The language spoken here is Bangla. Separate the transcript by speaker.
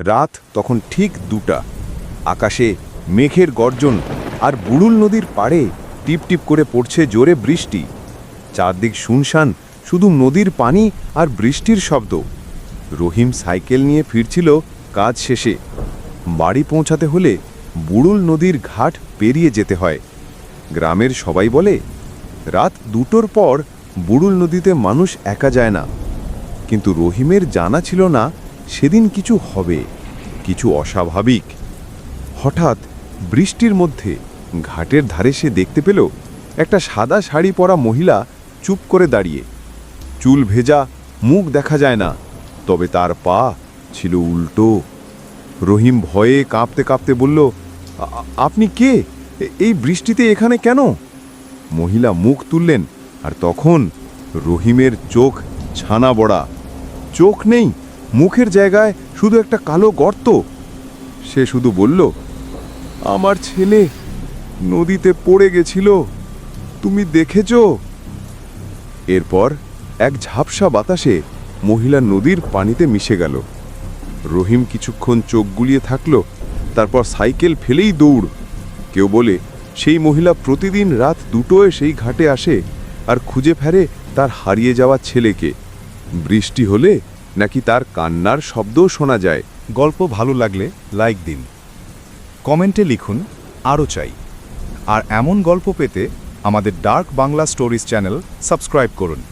Speaker 1: রাত তখন ঠিক দুটা। আকাশে মেঘের গর্জন আর বুড়ুল নদীর পাড়ে টিপ টিপ করে পড়ছে জোরে বৃষ্টি। চারদিক শুনশান, শুধু নদীর পানি আর বৃষ্টির শব্দ। রহিম সাইকেল নিয়ে ফিরছিল কাজ শেষে। বাড়ি পৌঁছাতে হলে বুড়ুল নদীর ঘাট পেরিয়ে যেতে হয়। গ্রামের সবাই বলে, রাত দুটোর পর বুড়ুল নদীতে মানুষ একা যায় না। কিন্তু রহিমের জানা ছিল না সেদিন কিছু হবে, কিছু অস্বাভাবিক। হঠাৎ বৃষ্টির মধ্যে ঘাটের ধারে সে দেখতে পেল একটা সাদা শাড়ি পরা মহিলা চুপ করে দাঁড়িয়ে। চুল ভেজা, মুখ দেখা যায় না, তবে তার পা ছিল উল্টো। রহিম ভয়ে কাঁপতে কাঁপতে বলল, "আ- আ- আপনি কে? এই বৃষ্টিতে এখানে কেন? মহিলা মুখ তুললেন আর তখন রহিমের চোখ ছানা বড়া। চোখ নেই মুখের জায়গায় শুধু একটা কালো গর্ত। সে শুধু বলল, আমার ছেলে নদীতে পড়ে গেছিল। তুমি দেখেছ? এরপর এক ঝাপসা বাতাসে মহিলা নদীর পানিতে মিশে গেল। রহিম কিছুক্ষণ চোখ গুলিয়ে থাকল, তারপর সাইকেল ফেলেই দৌড়। কেউ বলে, সেই মহিলা প্রতিদিন রাত দুটোয় সেই ঘাটে আসে আর খুঁজে ফেরে তার হারিয়ে যাওয়া ছেলেকে। বৃষ্টি হলে নাকি তার কান্নার শব্দও শোনা যায়।
Speaker 2: গল্প ভালো লাগলে লাইক দিন। কমেন্টে লিখুন, আরও চাই। আর এমন গল্প পেতে আমাদের dark Bangla stories channel subscribe করুন।